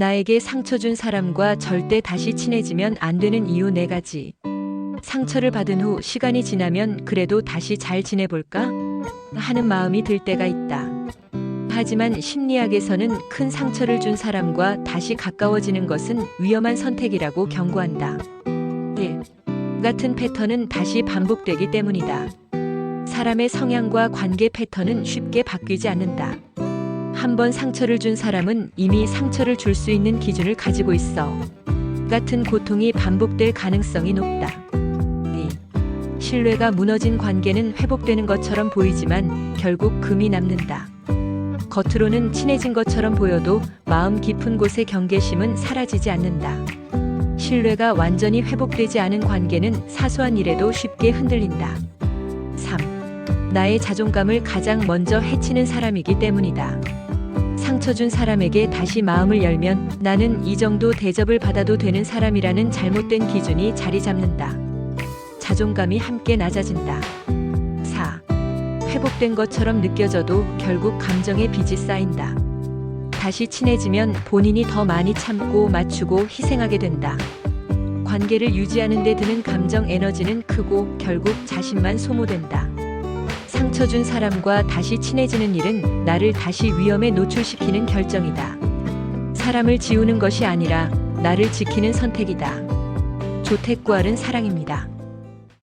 나에게 상처 준 사람과 절대 다시 친해지면 안 되는 이유 네 가지. 상처를 받은 후 시간이 지나면 그래도 다시 잘 지내볼까? 하는 마음이 들 때가 있다. 하지만 심리학에서는 큰 상처를 준 사람과 다시 가까워지는 것은 위험한 선택이라고 경고한다. 1. 같은 패턴은 다시 반복되기 때문이다. 사람의 성향과 관계 패턴은 쉽게 바뀌지 않는다. 한번 상처를 준 사람은 이미 상처를 줄 수 있는 기준을 가지고 있어. 같은 고통이 반복될 가능성이 높다. 2. 신뢰가 무너진 관계는 회복되는 것처럼 보이지만 결국 금이 남는다. 겉으로는 친해진 것처럼 보여도 마음 깊은 곳의 경계심은 사라지지 않는다. 신뢰가 완전히 회복되지 않은 관계는 사소한 일에도 쉽게 흔들린다. 3. 나의 자존감을 가장 먼저 해치는 사람이기 때문이다. 상처 준 사람에게 다시 마음을 열면 나는 이 정도 대접을 받아도 되는 사람이라는 잘못된 기준이 자리 잡는다. 자존감이 함께 낮아진다. 4. 회복된 것처럼 느껴져도 결국 감정의 빚이 쌓인다. 다시 친해지면 본인이 더 많이 참고 맞추고 희생하게 된다. 관계를 유지하는 데 드는 감정 에너지는 크고 결국 자신만 소모된다. 상처 준 사람과 다시 친해지는 일은 나를 다시 위험에 노출시키는 결정이다. 사람을 지우는 것이 아니라 나를 지키는 선택이다. 조택구알은 사랑입니다.